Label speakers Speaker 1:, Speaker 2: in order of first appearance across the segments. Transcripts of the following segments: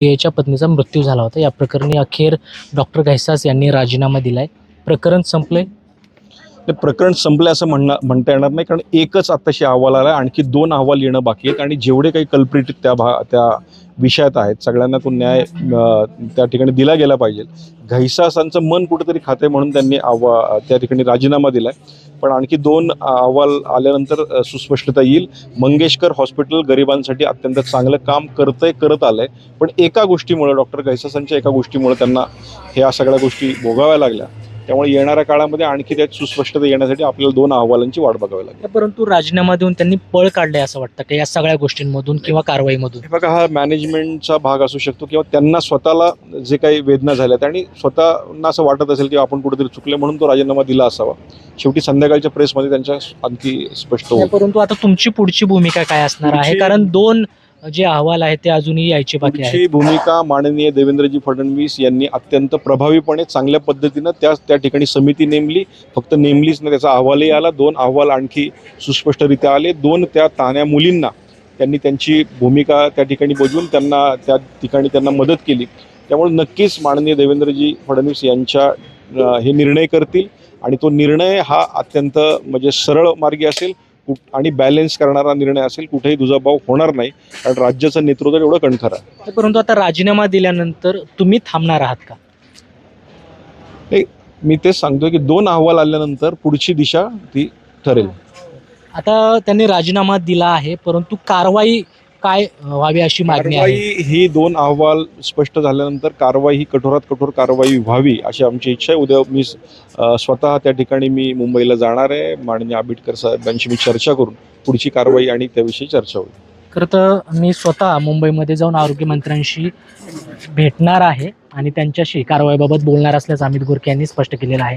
Speaker 1: याच्या पत्नीचा मृत्यू झाला होता. या प्रकरणी अखेर डॉक्टर घैसास यांनी राजीनामा दिलाय. प्रकरण संपलंय?
Speaker 2: ते प्रकरण संपलं असं म्हणणं म्हणता येणार नाही. कारण एकच आत्ताशी अहवाल आला आणखी दोन अहवाल येणं बाकी आहेत. आणि जेवढे काही कल्प्रिट त्या भा त्या विषयात आहेत. सगळ्यांना तो न्याय त्या ठिकाणी दिला गेला पाहिजे. घैसासांचं मन कुठेतरी खाते म्हणून त्यांनी आव्हा त्या ठिकाणी राजीनामा दिला पण आणखी दोन अहवाल आल्यानंतर सुस्पष्टता येईल. मंगेशकर हॉस्पिटल गरिबांसाठी अत्यंत चांगलं काम करतंय करत आलंय. पण एका गोष्टीमुळे डॉक्टर घैसासांच्या एका गोष्टीमुळे त्यांना ह्या सगळ्या गोष्टी भोगाव्या लागल्या. त्यामुळे येणाऱ्या काळामध्ये आणखी त्यात सुस्पष्टता येण्यासाठी आपल्याला दोन अहवालांची वाट बघावी लागेल.
Speaker 1: परंतु राजीनामा देऊन त्यांनी पळ काढलाय असं वाटतं की? या सगळ्या गोष्टींमधून किंवा कारवाईमधून?
Speaker 2: हे बघा हा मॅनेजमेंटचा भाग असू शकतो किंवा त्यांना स्वतःला जे काही वेदना झाल्यात आणि स्वतःना असं वाटत असेल की आपण कुठेतरी चुकले म्हणून तो राजीनामा दिला असावा. शेवटी संध्याकाळच्या प्रेसमध्ये त्यांच्या आणखी स्पष्ट होईल.
Speaker 1: परंतु आता तुमची पुढची भूमिका काय असणार आहे? कारण दोन जे अहवाल आहेत ते अजूनही यायचे बाकी
Speaker 2: पुढची भूमिका माननीय देवेंद्रजी फडणवीस यांनी अत्यंत प्रभावीपणे चांगल्या पद्धतीनं त्या त्या ठिकाणी समिती नेमली. फक्त नेमलीच ना त्याचा अहवालही आला. दोन अहवाल आणखी सुस्पष्टरित्या आले. दोन त्या तान्या मुलींना त्यांनी त्यांची भूमिका त्या ठिकाणी बजवून त्यांना त्या ठिकाणी त्यांना मदत केली. त्यामुळे नक्कीच माननीय देवेंद्रजी फडणवीस यांच्या हे निर्णय करतील. आणि तो निर्णय हा अत्यंत म्हणजे सरळ मार्गी असेल. कुठ- आणि बॅलेन्स करणारा निर्णय असेल कुठेही दुजाभाव होणार नाही. कारण राज्याचं नेतृत्व एवढं कणखर आहे.
Speaker 1: परंतु आता राजीनामा दिल्यानंतर तुम्ही थांबणार आहात का?
Speaker 2: मी तेच सांगतोय की दोन अहवाल आल्यानंतर पुढची दिशा ती ठरेल.
Speaker 1: आता त्यांनी राजीनामा दिला आहे परंतु कारवाई काय व्हावी अशी मागणी आहे?
Speaker 2: कारवाई ही दोन अहवाल स्पष्ट झाल्यानंतर कारवाई ही कठोरात कठोर कारवाई व्हावी अशी आमची इच्छा आहे. उद्या मी अ, स्वतः त्या ठिकाणी मी मुंबईला जाणार आहे. माननीय आंबेडकर साहेबांशी मी चर्चा करून पुढची कारवाई आणि त्याविषयी चर्चा होईल.
Speaker 1: खरं तर मी स्वतः मुंबईमध्ये जाऊन आरोग्यमंत्र्यांशी भेटणार आहे आणि त्यांच्याशी कारवाईबाबत बोलणार असल्याचं अमित गोरखे यांनी स्पष्ट केलेलं आहे.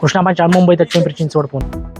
Speaker 1: कृष्णा पाचाळ मुंबई दक्षिण चिंचवड पुणे